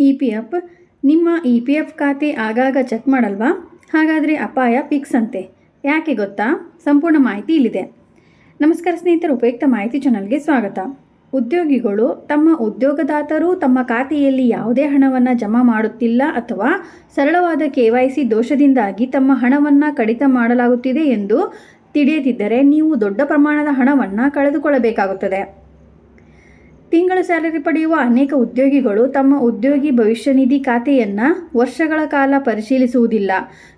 E P F, ನಿಮ್ಮ E P F ಖಾತೆ ಆಗಾಗ ಚೆಕ್ ಮಾಡಲ್ವಾ? ಹಾಗಾದರೆ ಅಪಾಯ ಫಿಕ್ಸ್ ಅಂತೆ. ಯಾಕೆ ಗೊತ್ತಾ? ಸಂಪೂರ್ಣ ಮಾಹಿತಿ ಇಲ್ಲಿದೆ. ನಮಸ್ಕಾರ ಸ್ನೇಹಿತರು, ಉಪಯುಕ್ತ ಮಾಹಿತಿ ಚಾನಲ್ಗೆ ಸ್ವಾಗತ. ಉದ್ಯೋಗಿಗಳು ತಮ್ಮ ಉದ್ಯೋಗದಾತರು ತಮ್ಮ ಖಾತೆಯಲ್ಲಿ ಯಾವುದೇ ಹಣವನ್ನು ಜಮಾ ಮಾಡುತ್ತಿಲ್ಲ ಅಥವಾ ಸರಳವಾದ ಕೆ ವೈ ಸಿ ದೋಷದಿಂದಾಗಿ ತಮ್ಮ ಹಣವನ್ನು ಕಡಿತ ಮಾಡಲಾಗುತ್ತಿದೆ ಎಂದು ತಿಳಿಯದಿದ್ದರೆ ನೀವು ದೊಡ್ಡ ಪ್ರಮಾಣದ ಹಣವನ್ನು ಕಳೆದುಕೊಳ್ಳಬೇಕಾಗುತ್ತದೆ. ತಿಂಗಳ ಸ್ಯಾಲರಿ ಪಡೆಯುವ ಅನೇಕ ಉದ್ಯೋಗಿಗಳು ತಮ್ಮ ಉದ್ಯೋಗಿ ಭವಿಷ್ಯ ನಿಧಿ ಖಾತೆಯನ್ನು ವರ್ಷಗಳ ಕಾಲ ಪರಿಶೀಲಿಸುವುದಿಲ್ಲ.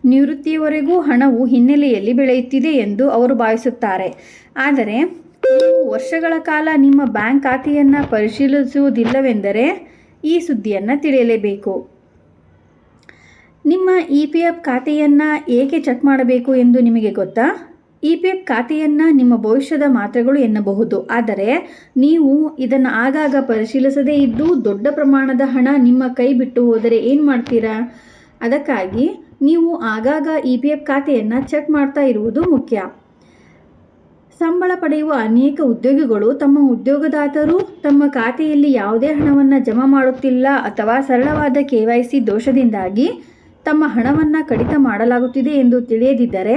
ನಿವೃತ್ತಿಯವರೆಗೂ ಹಣವು ಹಿನ್ನೆಲೆಯಲ್ಲಿ ಬೆಳೆಯುತ್ತಿದೆ ಎಂದು ಅವರು ಭಾವಿಸುತ್ತಾರೆ. ಆದರೆ, ನೀವು ವರ್ಷಗಳ ಕಾಲ ನಿಮ್ಮ ಬ್ಯಾಂಕ್ ಖಾತೆಯನ್ನು ಪರಿಶೀಲಿಸುವುದಿಲ್ಲವೆಂದರೆ ಈ ಸುದ್ದಿಯನ್ನು ತಿಳಿಯಲೇಬೇಕು. ನಿಮ್ಮ ಇ ಪಿ ಎಫ್ ಖಾತೆಯನ್ನು ಏಕೆ ಚೆಕ್ ಮಾಡಬೇಕು ಎಂದು ನಿಮಗೆ ಗೊತ್ತಾ? ಇ ಪಿ ಎಫ್ ಖಾತೆಯನ್ನು ನಿಮ್ಮ ಭವಿಷ್ಯದ ಮಾತ್ರೆಗಳು ಎನ್ನಬಹುದು. ಆದರೆ ನೀವು ಇದನ್ನು ಆಗಾಗ ಪರಿಶೀಲಿಸದೇ ಇದ್ದು ದೊಡ್ಡ ಪ್ರಮಾಣದ ಹಣ ನಿಮ್ಮ ಕೈ ಬಿಟ್ಟು ಹೋದರೆ ಏನು ಮಾಡ್ತೀರಾ? ಅದಕ್ಕಾಗಿ ನೀವು ಆಗಾಗ ಇ ಪಿ ಎಫ್ ಖಾತೆಯನ್ನು ಚೆಕ್ ಮಾಡ್ತಾ ಇರುವುದು ಮುಖ್ಯ. ಸಂಬಳ ಪಡೆಯುವ ಅನೇಕ ಉದ್ಯೋಗಿಗಳು ತಮ್ಮ ಉದ್ಯೋಗದಾತರು ತಮ್ಮ ಖಾತೆಯಲ್ಲಿ ಯಾವುದೇ ಹಣವನ್ನು ಜಮಾ ಮಾಡುತ್ತಿಲ್ಲ ಅಥವಾ ಸರಳವಾದ ಕೆ ವೈ ಸಿ ದೋಷದಿಂದಾಗಿ ತಮ್ಮ ಹಣವನ್ನು ಕಡಿತ ಮಾಡಲಾಗುತ್ತಿದೆ ಎಂದು ತಿಳಿಯದಿದ್ದರೆ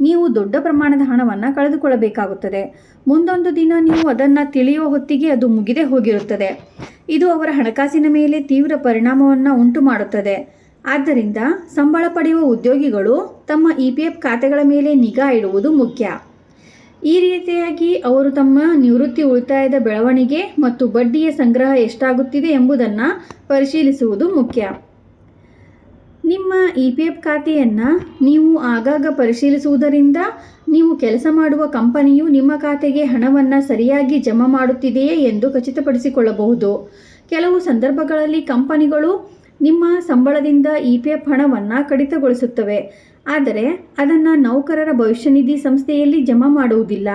ನೀವು ದೊಡ್ಡ ಪ್ರಮಾಣದ ಹಣವನ್ನು ಕಳೆದುಕೊಳ್ಳಬೇಕಾಗುತ್ತದೆ. ಮುಂದೊಂದು ದಿನ ನೀವು ಅದನ್ನು ತಿಳಿಯುವ ಹೊತ್ತಿಗೆ ಅದು ಮುಗಿದೇ ಹೋಗಿರುತ್ತದೆ. ಇದು ಅವರ ಹಣಕಾಸಿನ ಮೇಲೆ ತೀವ್ರ ಪರಿಣಾಮವನ್ನು ಉಂಟು ಮಾಡುತ್ತದೆ ಆದ್ದರಿಂದ ಸಂಬಳ ಪಡೆಯುವ ಉದ್ಯೋಗಿಗಳು ತಮ್ಮ ಇ ಪಿ ಎಫ್ ಖಾತೆಗಳ ಮೇಲೆ ನಿಗಾ ಇಡುವುದು ಮುಖ್ಯ. ಈ ರೀತಿಯಾಗಿ ಅವರು ತಮ್ಮ ನಿವೃತ್ತಿ ಉಳಿತಾಯದ ಬೆಳವಣಿಗೆ ಮತ್ತು ಬಡ್ಡಿಯ ಸಂಗ್ರಹ ಎಷ್ಟಾಗುತ್ತಿದೆ ಎಂಬುದನ್ನು ಪರಿಶೀಲಿಸುವುದು ಮುಖ್ಯ. ನಿಮ್ಮ ಇ ಪಿ ಎಫ್ ಖಾತೆಯನ್ನು ನೀವು ಆಗಾಗ ಪರಿಶೀಲಿಸುವುದರಿಂದ ನೀವು ಕೆಲಸ ಮಾಡುವ ಕಂಪನಿಯು ನಿಮ್ಮ ಖಾತೆಗೆ ಹಣವನ್ನು ಸರಿಯಾಗಿ ಜಮಾ ಮಾಡುತ್ತಿದೆಯೇ ಎಂದು ಖಚಿತಪಡಿಸಿಕೊಳ್ಳಬಹುದು. ಕೆಲವು ಸಂದರ್ಭಗಳಲ್ಲಿ ಕಂಪನಿಗಳು ನಿಮ್ಮ ಸಂಬಳದಿಂದ ಇ ಪಿ ಎಫ್ ಹಣವನ್ನು ಕಡಿತಗೊಳಿಸುತ್ತವೆ. ಆದರೆ ಅದನ್ನು ನೌಕರರ ಭವಿಷ್ಯ ನಿಧಿ ಸಂಸ್ಥೆಯಲ್ಲಿ ಜಮಾ ಮಾಡುವುದಿಲ್ಲ.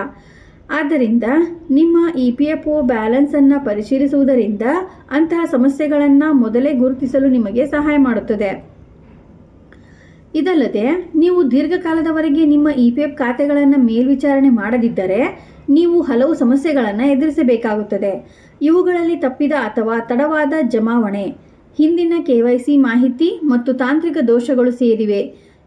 ಆದ್ದರಿಂದ ನಿಮ್ಮ ಇ ಪಿ ಎಫ್ ಒ ಬ್ಯಾಲೆನ್ಸನ್ನು ಪರಿಶೀಲಿಸುವುದರಿಂದ ಅಂತಹ ಸಮಸ್ಯೆಗಳನ್ನು ಮೊದಲೇ ಗುರುತಿಸಲು ನಿಮಗೆ ಸಹಾಯ ಮಾಡುತ್ತದೆ. ಇದಲ್ಲದೆ, ನೀವು ದೀರ್ಘಕಾಲದವರೆಗೆ ನಿಮ್ಮ ಇ ಪಿ ಎಫ್ ಖಾತೆಗಳನ್ನು ಮೇಲ್ವಿಚಾರಣೆ ಮಾಡದಿದ್ದರೆ, ನೀವು ಹಲವು ಸಮಸ್ಯೆಗಳನ್ನು ಎದುರಿಸಬೇಕಾಗುತ್ತದೆ. ಇವುಗಳಲ್ಲಿ ತಪ್ಪಿದ ಅಥವಾ ತಡವಾದ ಜಮಾವಣೆ, ಹಿಂದಿನ ಕೆ ವೈ ಸಿ ಮಾಹಿತಿ ಮತ್ತು ತಾಂತ್ರಿಕ ದೋಷಗಳು ಸೇರಿವೆ.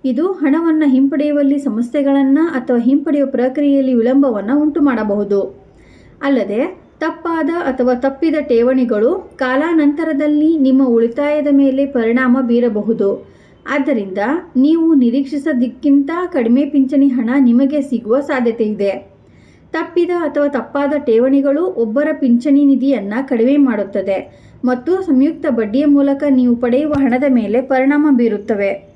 ಇದು ಹಣವನ್ನು ಹಿಂಪಡೆಯುವಲ್ಲಿ ಸಮಸ್ಯೆಗಳನ್ನು ಅಥವಾ ಹಿಂಪಡೆಯುವ ಪ್ರಕ್ರಿಯೆಯಲ್ಲಿ ವಿಳಂಬವನ್ನು ಉಂಟು ಮಾಡಬಹುದು ಅಲ್ಲದೆ, ತಪ್ಪಾದ ಅಥವಾ ತಪ್ಪಿದ ಠೇವಣಿಗಳು ಕಾಲಾನಂತರದಲ್ಲಿ ನಿಮ್ಮ ಉಳಿತಾಯದ ಮೇಲೆ ಪರಿಣಾಮ ಬೀರಬಹುದು. ಆದ್ದರಿಂದ ನೀವು ನಿರೀಕ್ಷಿಸೋದಕ್ಕಿಂತ ಕಡಿಮೆ ಪಿಂಚಣಿ ಹಣ ನಿಮಗೆ ಸಿಗುವ ಸಾಧ್ಯತೆ ಇದೆ. ತಪ್ಪಿದ ಅಥವಾ ತಪ್ಪಾದ ಠೇವಣಿಗಳು ಒಬ್ಬರ ಪಿಂಚಣಿ ನಿಧಿಯನ್ನು ಕಡಿಮೆ ಮಾಡುತ್ತದೆ ಮತ್ತು ಸಂಯುಕ್ತ ಬಡ್ಡಿಯ ಮೂಲಕ ನೀವು ಪಡೆಯುವ ಹಣದ ಮೇಲೆ ಪರಿಣಾಮ ಬೀರುತ್ತವೆ.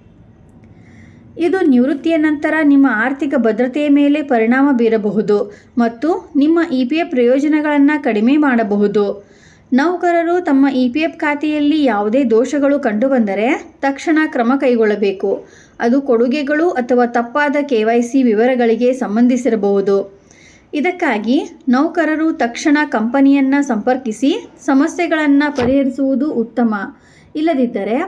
ಇದು ನಿವೃತ್ತಿಯ ನಂತರ ನಿಮ್ಮ ಆರ್ಥಿಕ ಭದ್ರತೆಯ ಮೇಲೆ ಪರಿಣಾಮ ಬೀರಬಹುದು ಮತ್ತು ನಿಮ್ಮ ಇ ಪಿ ಎಫ್ ಪ್ರಯೋಜನಗಳನ್ನು ಕಡಿಮೆ ಮಾಡಬಹುದು. ನೌಕರರು ತಮ್ಮ ಇ ಪಿ ಎಫ್ ಖಾತೆಯಲ್ಲಿ ಯಾವುದೇ ದೋಷಗಳು ಕಂಡುಬಂದರೆ ತಕ್ಷಣ ಕ್ರಮ ಕೈಗೊಳ್ಳಬೇಕು. ಅದು ಕೊಡುಗೆಗಳು ಅಥವಾ ತಪ್ಪಾದ ಕೆ ವೈ ಸಿ ವಿವರಗಳಿಗೆ ಸಂಬಂಧಿಸಿರಬಹುದು. ಇದಕ್ಕಾಗಿ ನೌಕರರು ತಕ್ಷಣ ಕಂಪನಿಯನ್ನು ಸಂಪರ್ಕಿಸಿ ಸಮಸ್ಯೆಗಳನ್ನು ಪರಿಹರಿಸುವುದು ಉತ್ತಮ. ಇಲ್ಲದಿದ್ದರೆ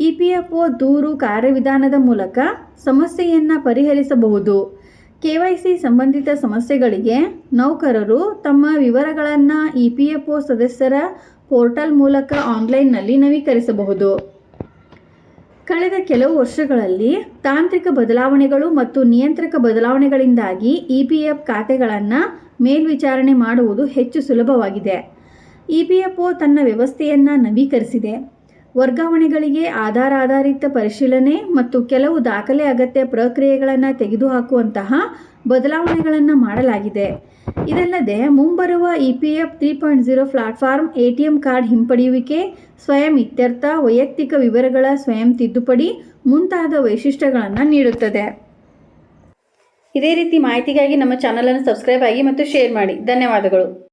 ಇ ಪಿ ಎಫ್ ಒ ದೂರು ಕಾರ್ಯವಿಧಾನದ ಮೂಲಕ ಸಮಸ್ಯೆಯನ್ನು ಪರಿಹರಿಸಬಹುದು. ಕೆ ವೈ ಸಿ ಸಂಬಂಧಿತ ಸಮಸ್ಯೆಗಳಿಗೆ ನೌಕರರು ತಮ್ಮ ವಿವರಗಳನ್ನು ಇ ಪಿ ಎಫ್ ಒ ಸದಸ್ಯರ ಪೋರ್ಟಲ್ ಮೂಲಕ ಆನ್ಲೈನ್ನಲ್ಲಿ ನವೀಕರಿಸಬಹುದು. ಕಳೆದ ಕೆಲವು ವರ್ಷಗಳಲ್ಲಿ ತಾಂತ್ರಿಕ ಬದಲಾವಣೆಗಳು ಮತ್ತು ನಿಯಂತ್ರಕ ಬದಲಾವಣೆಗಳಿಂದಾಗಿ ಇ ಪಿ ಎಫ್ ಖಾತೆಗಳನ್ನು ಮೇಲ್ವಿಚಾರಣೆ ಮಾಡುವುದು ಹೆಚ್ಚು ಸುಲಭವಾಗಿದೆ. ಇ ಪಿ ಎಫ್ ಒ ತನ್ನ ವ್ಯವಸ್ಥೆಯನ್ನು ನವೀಕರಿಸಿದೆ. ವರ್ಗಾವಣೆಗಳಿಗೆ ಆಧಾರ ಆಧಾರಿತ ಪರಿಶೀಲನೆ ಮತ್ತು ಕೆಲವು ದಾಖಲೆ ಅಗತ್ಯ ಪ್ರಕ್ರಿಯೆಗಳನ್ನು ತೆಗೆದುಹಾಕುವಂತಹ ಬದಲಾವಣೆಗಳನ್ನು ಮಾಡಲಾಗಿದೆ. ಇದಲ್ಲದೆ ಮುಂಬರುವ E P F three point zero platform A T M card ಹಿಂಪಡೆಯುವಿಕೆ, ಸ್ವಯಂ ಇತ್ಯರ್ಥ, ವೈಯಕ್ತಿಕ ವಿವರಗಳ ಸ್ವಯಂ ತಿದ್ದುಪಡಿ ಮುಂತಾದ ವೈಶಿಷ್ಟ್ಯಗಳನ್ನು ನೀಡುತ್ತದೆ. ಇದೇ ರೀತಿ ಮಾಹಿತಿಗಾಗಿ ನಮ್ಮ ಚಾನಲನ್ನು ಸಬ್ಸ್ಕ್ರೈಬ್ ಆಗಿ ಮತ್ತು ಶೇರ್ ಮಾಡಿ. ಧನ್ಯವಾದಗಳು.